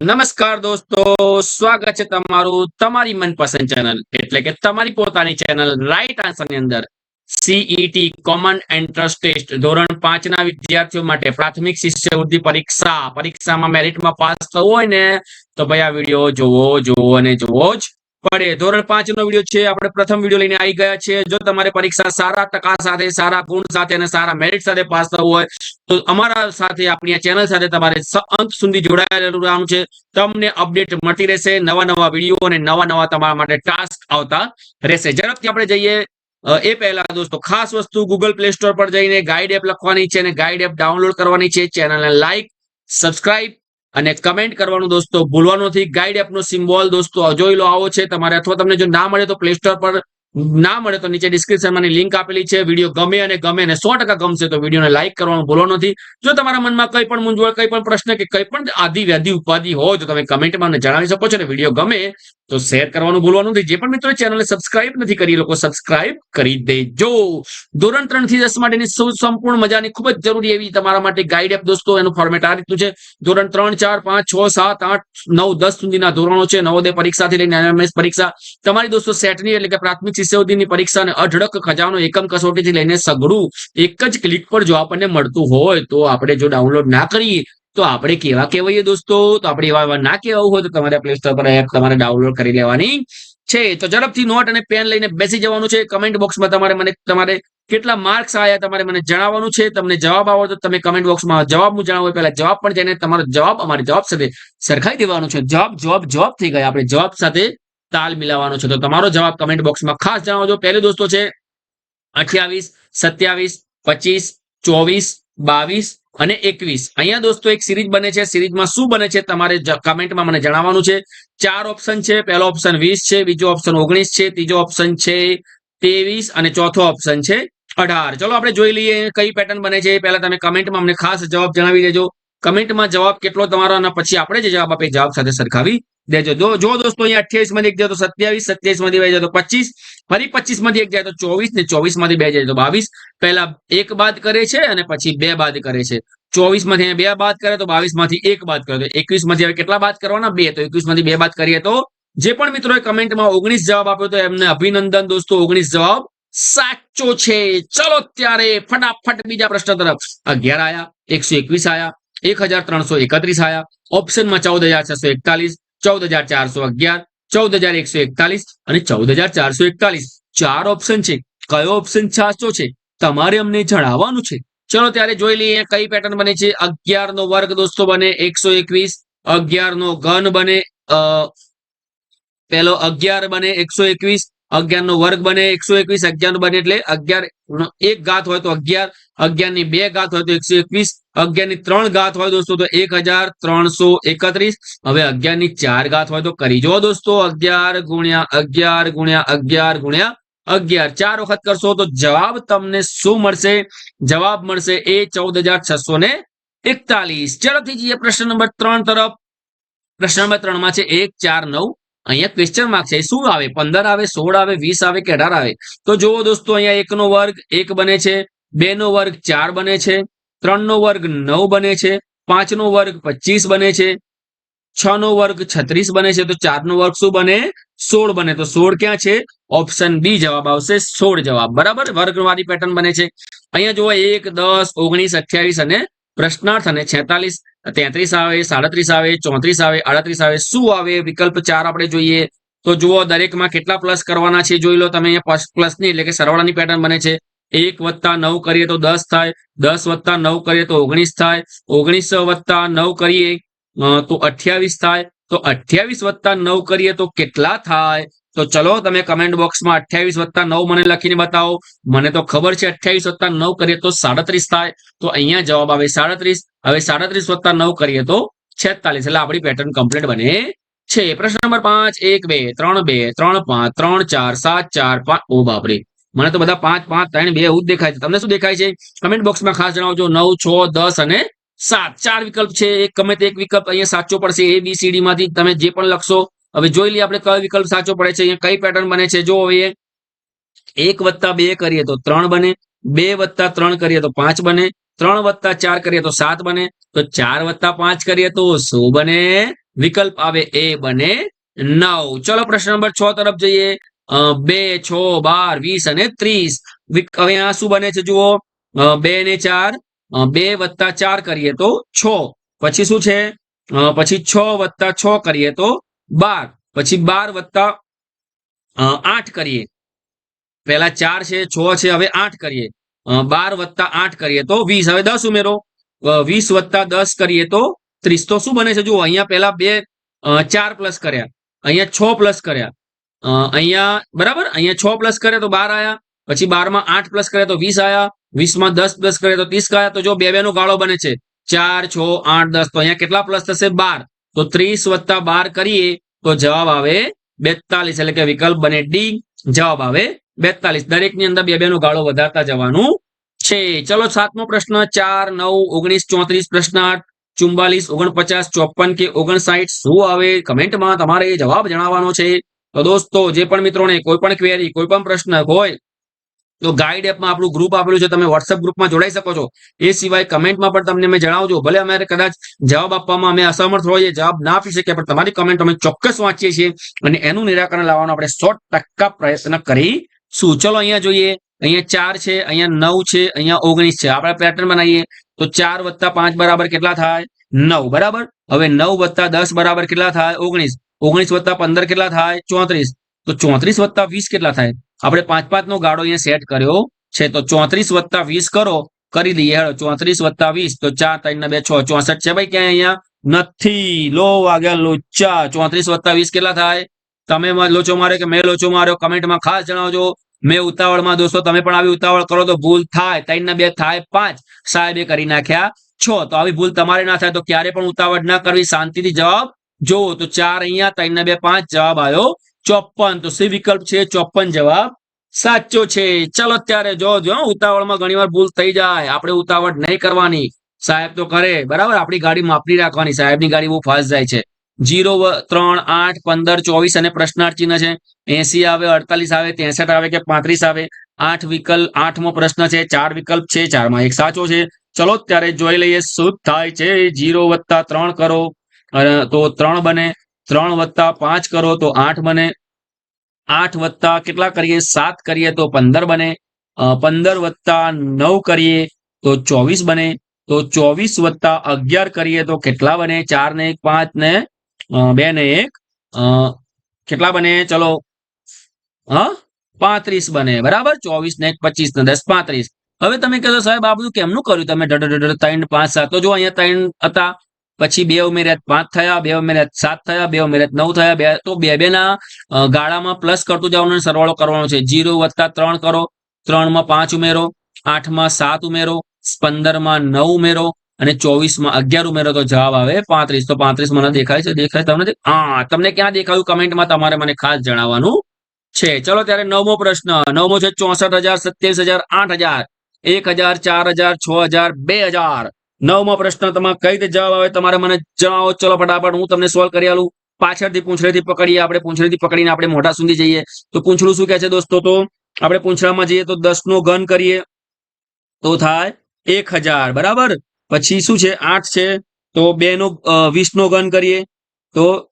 નમસ્કાર દોસ્તો, સ્વાગત છે તમારું તમારી મનપસંદ ચેનલ એટલે કે તમારી પોતાની ચેનલ રાઈટ આન્સરની અંદર. સીઈટી કોમન એન્ટ્રન્સ ટેસ્ટ ધોરણ પાંચ ના વિદ્યાર્થીઓ માટે પ્રાથમિક શિષ્યવૃત્તિ પરીક્ષા. પરીક્ષામાં મેરિટમાં પાસ થવું હોય ને, તો ભાઈ આ વીડિયો જોવો જોવો અને જોવો જ. પડે ધોરણ પાંચ નો વીડિયો છે. આપણે પ્રથમ વીડિયો લઈને આવી ગયા છે. જો તમારે પરીક્ષા સારા ટકા સાથે, સારા ગુણ સાથે અને સારા મેરિટ સાથે પાસ થવું હોય, તો અમારા સાથે આપણી આ ચેનલ સાથે તમારે અંત સુધી જોડાયેલું રહેવાનું છે. તમને અપડેટ મળતી રહેશે. નવા નવા વીડિયો અને નવા નવા તમારા માટે ટાસ્ક આવતા રહેશે. ઝડપથી આપણે જઈએ. એ પહેલા દોસ્તો, ખાસ વસ્તુ ગૂગલ પ્લે સ્ટોર પર જઈને ગાઈડ એપ લખવાની છે અને ગાઈડ એપ ડાઉનલોડ કરવાની છે. ચેનલને લાઈક સબસ્ક્રાઇબ અને કમેન્ટ કરવાનું દોસ્તો, ભૂલવાનું નથી. ગાઈડ એપનો સિમ્બોલ દોસ્તો જોઈ લો આવો છે તમારે. અથવા તમને જો ના મળે તો પ્લે સ્ટોર પર ના મળે તો નીચે ડિસ્ક્રિપ્શનમાં લિંક આપેલી છે. વીડિયો ગમે અને ગમે અને સો ટકા ગમશે તો વિડીયોને લાઈક કરવાનું ભૂલો નથી. જો તમારા મનમાં કંઈ પણ મૂંઝવણ, કંઈ પણ પ્રશ્ન કે કંઈ પણ આદિ વ્યાધિ ઉપાધિ હોય તો તમે કમેન્ટમાં જણાવી શકો છો અને વીડિયો ગમે તો શેર કરવાનું ભૂલવાનું નથી. જે પણ મિત્રો ચેનલને સબસ્ક્રાઇબ નથી કરી લોકો સબસ્ક્રાઇબ કરી દેજો. ધોરણ ત્રણથી દસ માટેની સંપૂર્ણ મજાની ખૂબ જ જરૂરી એવી તમારા માટે ગાઈડ એપ દોસ્તો, એનું ફોર્મેટ આ રીતનું છે. ધોરણ ત્રણ, ચાર, પાંચ, છ, સાત, આઠ, નવ, દસ સુધીના ધોરણો છે. નવોદય પરીક્ષાથી લઈને એમએસ પરીક્ષા. તમારી દોસ્તો સેટની એટલે કે પ્રાથમિક શિષ્યવૃત્તિની પરીક્ષા અને અઢળક ખજાનો એકમ કસોટીથી લઈને સઘળું એક જ ક્લિક પર જો આપણને મળતું હોય તો આપણે જો ડાઉનલોડ ના કરીએ તો આપણે કેવા કહેવાઈએ દોસ્તો? તો આપણે એવા ના કહેવું હોય તો તમારે પ્લે સ્ટોર પર એપ તમારે ડાઉનલોડ કરી લેવાની છે. તો ઝડપથી નોટ અને પેન લઈને બેસી જવાનું છે. કમેન્ટ બોક્સમાં તમારે મને તમારે કેટલા માર્ક્સ આવ્યા તમારે મને જણાવવાનું છે. તમને જવાબ આવો તો તમે કમેન્ટ બોક્સમાં જવાબ હું જણાવો. પહેલા જવાબ પણ જઈને તમારો જવાબ, અમારી જવાબ સાથે સરખાઈ દેવાનો છે. જવાબ જવાબ જવાબ થઈ ગયા. આપણે જવાબ સાથે તાલ મિલાવવાનો છે. તો તમારો જવાબ કમેન્ટ બોક્સમાં ખાસ જણાવજો. પહેલો દોસ્તો છે અઠ્યાવીસ, સત્યાવીસ, પચીસ, ચોવીસ, બાવીસ અને એકવીસ. અહીંયા દોસ્તો એક સિરીઝ બને છે. સિરીઝમાં શું બને છે તમારે કમેન્ટમાં મને જણાવવાનું છે. ચાર ઓપ્શન છે. પહેલો ઓપ્શન વીસ છે. બીજો ઓપ્શન ઓગણીસ છે. ત્રીજો ઓપ્શન છે ત્રેવીસ અને ચોથો ઓપ્શન છે અઢાર. ચલો આપણે જોઈ લઈએ કઈ પેટર્ન બને છે. પહેલા તમે કમેન્ટમાં અમને ખાસ જવાબ જણાવી દેજો. કમેન્ટમાં જવાબ કેટલો તમારો અને પછી આપણે જે જવાબ આપે જવાબ સાથે સરખાવી દેજો. જો જો દોસ્તો અહીંયા અઠ્યાવીસમાંથી એક જાય તો સત્યાવીસ સત્યાવીસમાંથી બે જાય તો પચીસ, ફરી પચીસમાંથી એક જાય તો ચોવીસ ને ચોવીસમાંથી બે જાય તો બાવીસ. પહેલા એક બાદ કરે છે અને પછી બે બાદ કરે છે. ચોવીસમાંથી બે બાદ કરે તો બાવીસમાંથી એક બાદ કરે. તો એકવીસમાંથી હવે કેટલા બાદ કરવાના? બે. તો એકવીસમાંથી બે બાદ કરીએ તો જે પણ મિત્રોએ કમેન્ટમાં ઓગણીસ જવાબ આપ્યો તો એમને અભિનંદન દોસ્તો. ઓગણીસ જવાબ સાચો છે. ચલો ત્યારે ફટાફટ બીજા પ્રશ્ન તરફ. અગિયાર આયા, એકસો એકવીસ આયા, એક હજાર ત્રણસો એકત્રીસ આયા. ઓપ્શનમાં ચૌદ હજાર છસો એકતાલીસ ચૌદ હજાર ચારસો અગિયાર, ચૌદ હજાર એકસો એકતાલીસ અને ચૌદ હજાર ચારસો એકતાલીસ. ચાર ઓપ્શન છે. કયો ઓપ્શન સાચો છે? તમારે અમને જણાવવાનું છે. ચલો ત્યારે જોઈ લઈએ કઈ પેટર્ન બને છે. અગિયાર નો વર્ગ દોસ્તો બને એકસો એકવીસ અગિયાર નો ઘન બને પેલો અગિયાર બને એકસો એકવીસ અગિયાર નો વર્ગ બને એકસો એકવીસ અગિયાર બને એટલે અગિયાર એક ઘાત હોય તો અગિયાર અગિયારની બે ઘાત હોય તો એકસો એકવીસ અગિયારની ત્રણ ઘાત હોય દોસ્તો, તો એક હજાર ત્રણસો એકત્રીસ. હવે અગિયારની ચાર ઘાત હોય તો કરી જુઓ દોસ્તો, અગિયાર ગુણ્યા અગિયાર ગુણ્યા અગિયાર ગુણ્યા અગિયાર. ચાર વખત કરશો તો જવાબ તમને શું મળશે? જવાબ મળશે એ ચૌદ હજાર છસો ને એકતાલીસ. ચલોથી જઈએ પ્રશ્ન નંબર ત્રણ તરફ. પ્રશ્ન નંબર ત્રણમાં છે એક, ચાર, નવ. અહીંયા ક્વેશ્ચન માર્ક છે. શું આવે? પંદર આવે, સોળ આવે, વીસ આવે કે અઢાર આવે? તો જુઓ દોસ્તો, અહીંયા એકનો વર્ગ એક બને છે બે વર્ગ ચાર બને છે. ત્રણ નો વર્ગ નવ બને છે પાંચ નો વર્ગ પચીસ બને છે છ નો વર્ગ છત્રીસ બને છે, તો ચાર નો વર્ગ શું બને? સોળ બને. તો સોળ ક્યાં છે? ઓપ્શન બી જવાબ આવશે સોળ જવાબ. બરાબર? વર્ગવાળી પેટર્ન બને છે. અહીંયા જુઓ, એક, દસ, ઓગણીસ, અઠ્યાવીસ અને પ્રશ્નાર્થ અને છેતાલીસ. તેત્રીસ આવે, સાડત્રીસ આવે, ચોત્રીસ આવે, આડત્રીસ આવે. શું આવે? વિકલ્પ ચાર આપણે જોઈએ. તો જુઓ, દરેકમાં કેટલા પ્લસ કરવાના છે? જોઈ લો, તમે અહીંયા પ્લસની એટલે કે સરવાળાની પેટર્ન બને છે. એક વત્તા નવ કરીએ તો દસ થાય, દસ વત્તા નવ કરીએ તો ઓગણીસ થાય, ઓગણીસ વત્તા નવ કરીએ તો અઠ્યાવીસ થાય, તો અઠ્યાવીસ વત્તા નવ કરીએ તો કેટલા થાય? તો ચલો તમે કમેન્ટ બોક્સમાં અઠ્યાવીસ વત્તા નવ મને લખીને બતાવો. મને તો ખબર છે અઠ્યાવીસ વત્તા નવ કરીએ તો સાડત્રીસ થાય. તો અહીંયા જવાબ આવે સાડત્રીસ. હવે સાડત્રીસ વત્તા નવ કરીએ તો છેતાલીસ. એટલે આપણી પેટર્ન કમ્પ્લીટ બને છે. પ્રશ્ન નંબર પાંચ, એક, બે, ત્રણ બે, ત્રણ, પાંચ, ત્રણ, ચાર, સાત, ચાર, પાંચ. ઓ બાપરે. મને તો બધા પાંચ પાંચ, ત્રણ, બે એવું જ દેખાય છે. તમને શું દેખાય છે? કમેન્ટ બોક્સમાં ખાસ જણાવજો. નવ, છ, દસ અને સાત. ચાર વિકલ્પ છે. એક ગમે તે એક વિકલ્પ અહીંયા સાચો પડશે. એ બી સી માંથી તમે જે પણ લખશો. હવે જોઈ લઈએ આપણે કયો વિકલ્પ સાચો પડે છે. અહીંયા કઈ પેટર્ન બને છે? જો હવે એક વત્તા બે કરીએ તો ત્રણ બને. બે વત્તા ત્રણ કરીએ તો પાંચ બને. ત્રણ વત્તા ચાર કરીએ તો સાત બને. તો ચાર વત્તા પાંચ કરીએ તો શું બને? વિકલ્પ આવે. એ બને નવ. ચલો પ્રશ્ન નંબર છ તરફ જઈએ. બે, છ, બાર, વીસ અને ત્રીસ. હવે આ શું બને છે જુઓ? બે ને ચાર બે વત્તા ચાર કરીએ તો છ. પછી શું છે? પછી છ વત્તા છ કરીએ તો બાર. પછી બાર વત્તા આઠ કરીએ. પહેલા ચાર છે, છ છે, હવે આઠ કરીએ. બાર વત્તા આઠ કરીએ તો વીસ. હવે દસ ઉમેરો. વીસ વત્તા દસ કરીએ તો ત્રીસ. તો શું બને છે જુઓ? અહીંયા પહેલા બે ચાર પ્લસ કર્યા. અહીંયા છ પ્લસ કર્યા. અહીંયા, બરાબર? અહીંયા છ પ્લસ કરે તો બાર આયા, પછી બારમાં આઠ પ્લસ કરે તો વીસ આયા, વીસમાં દસ પ્લસ કરે તો ત્રીસ આયા, તો જો બે બે નો ગાળો બને છે, ચાર, છ, આઠ, દસ, તો અહીંયા કેટલા પ્લસ થશે? બાર. તો ત્રીસ વત્તા બાર કરીએ, તો જવાબ આવે બેતાલીસ, એટલે કે વિકલ્પ બને ડી જવાબ આવે બેતાલીસ. દરેકની અંદર બે બે નો ગાળો વધારતા જવાનું છે. ચલો, સાતમો પ્રશ્ન, ચાર, નવ, ઓગણીસ, ચોત્રીસ, પ્રશ્ન આઠ ચુમ્બાલીસ ઓગણપચાસ, ચોપન કે ઓગણસાઠ શું આવે? કમેન્ટમાં તમારે જવાબ જણાવવાનો છે. તો દોસ્તો, જે પણ મિત્રોને કોઈ પણ ક્વેરી કોઈ પણ પ્રશ્ન હોય, તો ગાઈડ એપમાં આપણું ગ્રુપ આપેલું છે, તમે વોટ્સઅપ ગ્રુપમાં જોડાઈ શકો છો. એ સિવાય કમેન્ટમાં પણ તમને અમે જણાવજો. ભલે અમારે કદાચ જવાબ આપવામાં અમે અસમર્થ હોઈએ, જવાબ ના આપી શકીએ, પણ તમારી કમેન્ટ અમે ચોક્કસ વાંચીએ છીએ અને એનું નિરાકરણ લાવવાનો આપણે સો પ્રયત્ન કરીશું ચલો અહીંયા જોઈએ. અહીંયા ચાર છે, અહીંયા નવ છે, અહીંયા ઓગણીસ છે. આપણે પેટર્ન બનાવીએ. તો ચાર વત્તા પાંચ બરાબર કેટલા થાય? નવ. બરાબર? હવે નવ વત્તા દસ બરાબર કેટલા થાય? ઓગણીસ. ઓગણીસ વત્તા પંદર કેટલા થાય? ચોત્રીસ. તો ચોત્રીસ વત્તા વીસ કેટલા થાય? આપણે પાંચ પાંચ નો ગાળો અહીંયા સેટ કર્યો છે. તો ચોત્રીસ વત્તા વીસ કરો. કરી દઈએ હેડો, ચોત્રીસ વત્તા વીસ. તો ચાર, ત્રણ બે, છ. ચોસઠ છે ભાઈ ક્યાં અહીંયા? નથી. લો વાગ્યા લોચા. ચોત્રીસ વત્તા વીસ કેટલા થાય? તમે લોચો માર્યો કે મેં લોચો માર્યો? કમેન્ટમાં ખાસ જણાવજો. મેં ઉતાવળમાં દોસ્તો, તમે પણ આવી ઉતાવળ કરો તો ભૂલ થાય. ત્રણ બે થાય પાંચ. સાહેબે કરી નાખ્યા છો. તો આવી ભૂલ તમારે ના થાય તો ક્યારે પણ ઉતાવળ ના કરવી. શાંતિથી જવાબ જોવો તો ચાર અહીંયા, ત્રણ બે, પાંચ, જવાબ આવ્યો ચોપન. તો સી વિકલ્પ છે, ચોપન જવાબ. સાચો છે. ચલો અત્યારે જો જો, ઉતાવળમાં ઘણીવાર ભૂલ થઈ જાય. આપણે ઉતાવળ નહીં કરવાની. સાહેબ તો કરે. બરાબર? આપણી ગાડી માપની રાખવાની. સાહેબની ગાડી બહુ ફાસ્ટ જાય છે. જીરો ત્રણ, આઠ, પંદર, ચોવીસ અને પ્રશ્નાર્થ ચિહ્ન છે. એસી આવે, અડતાલીસ આવે, ત્રેસઠ આવે કે પાંત્રીસ આવે? આઠ વિકલ્પ, આઠમો પ્રશ્ન છે. ચાર વિકલ્પ છે. ચારમાં એક સાચો છે. ચલો, ત્યારે જોઈ લઈએ. શું થાય છે? જીરો વત્તા ત્રણ કરો. તો ત્રણ બને, ત્રણ વત્તા પાંચ કરો, તો આઠ બને. આઠ વત્તા કેટલા કરીએ? સાત કરીએ, તો પંદર બને. પંદર વત્તા નવ કરીએ, તો ચોવીસ બને. તો ચોવીસ વત્તા અગિયાર કરીએ, તો કેટલા બને? ચાર ને એક, પાંચ ને બે ને એક. કેટલા બને? ચલો. હા? પાંત્રીસ બને, બરાબર? ચોવીસ ને એક, પચીસ ને દસ, પાંત્રીસ. હવે તમે કહેશો, સાહેબ, આ બધું કેમનું કર્યું? તમે ત્રણ, પાંચ, સાત. તો જો અહીંયા ત્રણ હતા પછી બે ઉમેર્યા પાંચ થયા, બે ઉમેર્યા સાત થયા, બે ઉમેર્યા નવ થયા, બે, તો બે બે ના ગાળામાં પ્લસ કરતું જવાનું સરવાળો કરવાનો છે. જીરો વત્તા ત્રણ કરો, ત્રણમાં પાંચ ઉમેરો, આઠમાં સાત ઉમેરો, પંદરમાં નવ ઉમેરો અને ચોવીસમાં અગિયાર ઉમેરો, તો જવાબ આવે પાંત્રીસ. તો પાંત્રીસ મને દેખાય છે, દેખાય તમને હા, તમને ક્યાં દેખાયું? કમેન્ટમાં તમારે મને ખાસ જણાવવાનું છે. ચલો, ત્યારે નવમો પ્રશ્ન. નવમો છે ચોસઠ હજાર, સત્યાવીસ હજાર, આઠ હજાર, એક હજાર, ચાર હજાર, છ હજાર, બે હજાર. નવમો પ્રશ્ન તમારે કઈ રીતે જવાબ આવે? તમારે મને જણાવો. ચલો, ફટાફટ હું તમને સોલ્વ કરી આલું. પાછળથી પૂંછડીથી પકડીએ આપણે. પૂંછડેથી પકડીને આપણે મોઢા સુધી જઈએ. તો પૂંછડું શું કહે છે દોસ્તો? તો આપણે પૂંછડામાં જઈએ તો દસ નો ઘન કરીએ. તો થાય એક બરાબર? પછી શું છે? આઠ છે. તો બે નો વીસ નો ઘન કરીએ. તો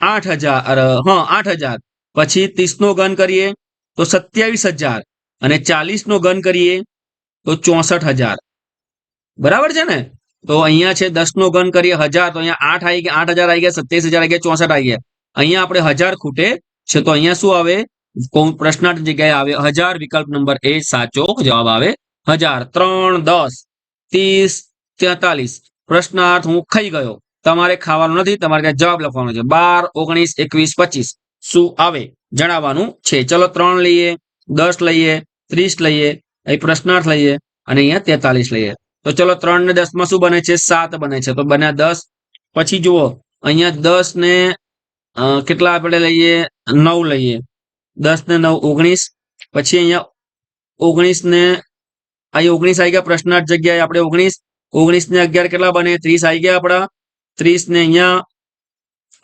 આઠ હજાર. હા, આઠ હજાર. પછી ત્રીસ નો ઘન કરીએ. તો સત્યાવીસ હજાર. અને ચાલીસ નો ઘન કરીએ. તો ચોસઠ હજાર. બરાબર છે ને? તો અહીંયા છે દસ નો ઘન કરીએ હજાર, તો અહીંયા આઠ આવી ગયા, આઠ હજાર આવી ગયા, સત્યાવીસ હજાર આવી ગયા, ચોસઠ આવી ગયા. અહીંયા આપણે હજાર ખૂટે છે, તો અહીંયા શું આવે? પ્રશ્નાર્થ જગ્યાએ આવે? હજાર, વિકલ્પ નંબર એ સાચો જવાબ આવે. હજાર, ત્રણ, દસ, ત્રીસ, તેતાલીસ. પ્રશ્નાર્થ હું ખાઈ ગયો. તમારે ખાવાનું નથી, તમારે ત્યાં જવાબ લખવાનો છે. બાર, ઓગણીસ, એકવીસ, પચીસ. શું આવે? જણાવવાનું છે. ચલો ત્રણ લઈએ, દસ લઈએ, ત્રીસ લઈએ, અહીં પ્રશ્નાર્થ લઈએ, અને અહીંયા તેતાલીસ લઈએ. તો ચલો ત્રણ ને દસમાં શું બને છે? સાત બને છે. તો બન્યા દસ. પછી જુઓ, અહીંયા દસ ને કેટલા આપણે લઈએ? નવ લઈએ. દસ ને નવ, ઓગણીસ. પછી અહીંયા ઓગણીસ ને અહીં ઓગણીસ આવી ગયા પ્રશ્નાર્થ જગ્યાએ આપણે ઓગણીસ. ઓગણીસ ને અગિયાર કેટલા બને? ત્રીસ આવી ગયા આપણા. ત્રીસ ને અહીંયા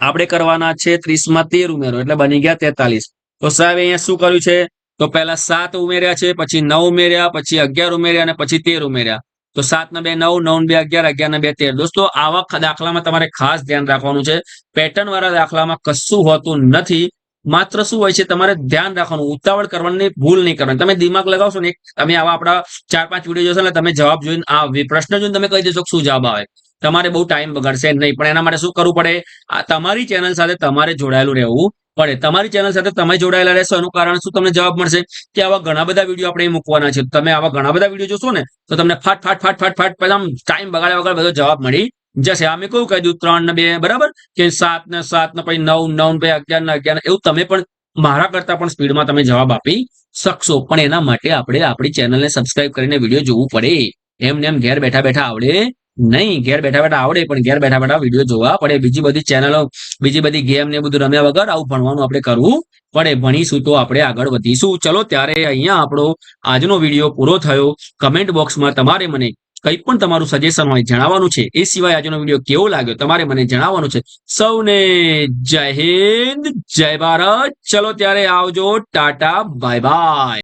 આપણે કરવાના છે ત્રીસમાં તેર ઉમેરો, એટલે બની ગયા તેતાલીસ. તો સાહેબ અહીંયા શું કર્યું છે? તો પહેલા સાત ઉમેર્યા છે, પછી નવ ઉમેર્યા, પછી અગિયાર ઉમેર્યા અને પછી તેર ઉમેર્યા. તો સાત ને બે, નવ નવ બે, અગિયાર અગિયાર ને બે, તેર. દોસ્તો, આવા દાખલામાં તમારે ખાસ ધ્યાન રાખવાનું છે. પેટર્ન વાળા દાખલામાં કશું હોતું નથી. માત્ર શું હોય છે, તમારે ધ્યાન રાખવાનું. ઉતાવળ કરવાની ભૂલ નહીં કરવાની. તમે દિમાગ લગાવશો ને તમે આવા આપણા ચાર, પાંચ વીડિયો જોશો ને તમે જવાબ જોઈને આ પ્રશ્ન જોઈને તમે કહી દેશો શું જવાબ આવે. તમારે બહુ ટાઈમ બગાડશે નહીં. પણ એના માટે શું કરવું પડે? તમારી ચેનલ સાથે તમારે જોડાયેલું રહેવું પડે. તમારી ચેનલ સાથે તમે જોડાયેલા રહેશો. એનું કારણ શું? તમને જવાબ મળશે કે આવા ઘણા બધા વીડિયો આપણે મૂકવાના છે. તમે આવા ઘણા બધા વીડિયો જોશો ને, તો તમને ફાટ ફાટ ફાટ ફાટ ફાટ પછી ટાઈમ બગાડ્યા વગર બધો જવાબ મળી જશે. અમે કહ્યું કહી દીધું ત્રણ ને બે, બરાબર? કે સાત ને સાત ને પછી નવ નવ ને પછી અગિયાર ને અગિયાર એવું તમે પણ મારા કરતા પણ સ્પીડમાં તમે જવાબ આપી શકશો. પણ એના માટે આપણે આપણી ચેનલને સબસ્ક્રાઇબ કરીને વીડિયો જોવું પડે. એમને એમ ઘેર બેઠા બેઠા આવડે નહીં, ઘેર બેઠા બેઠા આવડે, પણ ઘેર બેઠા બેઠા વીડિયો જોવા પડે. બીજી બધી ચેનલો બીજી બધી ગેમ ને બધું રમ્યા વગર આવું ભણવાનું આપણે કરવું પડે. ભણીશું તો આપણે આગળ વધીશું. ચલો, ત્યારે અહીંયા આપણો આજનો વીડિયો પૂરો થયો. કમેન્ટ બોક્સમાં તમારે મને કંઈ પણ તમારું સજેશન હોય, જણાવવાનું છે. એ સિવાય આજનો વીડિયો કેવો લાગ્યો, તમારે મને જણાવવાનું છે. સૌને જય હિન્દ, જય ભારત. ચલો, ત્યારે આવજો. Tata bye bye